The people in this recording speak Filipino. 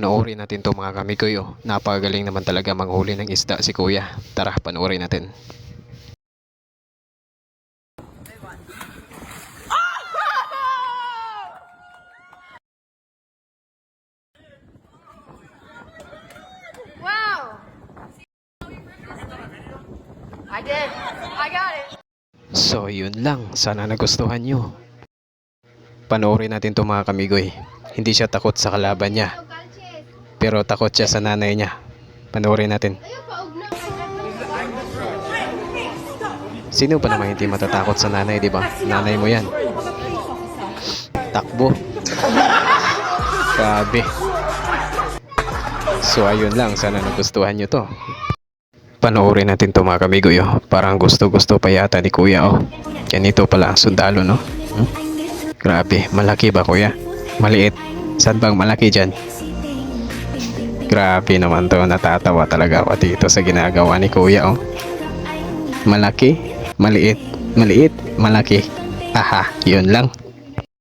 Panoorin natin to mga kamigoy oh. Napakagaling naman talaga manghuli ng isda si kuya. Tara, panoorin natin. Wow! I did. I got it. So yun lang, sana nagustuhan nyo. Panoorin natin to mga kamigoy. Hindi siya takot sa kalaban niya, pero takot siya sa nanay niya. Panoorin natin. Sino pa naman hindi matatakot sa nanay, di ba? Nanay mo yan. Takbo. Grabe. So ayun lang, sana nagustuhan nyo to. Panoorin natin to mga kamigoy oh. Parang gusto-gusto pa yata ni kuya oh. Ganito pala ang sundalo no. Hmm? Grabe, malaki ba kuya? Maliit. Saan bang malaki dyan? Grabe naman to, natatawa talaga ako dito sa ginagawa ni kuya oh. Malaki, maliit, maliit, malaki. Aha, yun lang.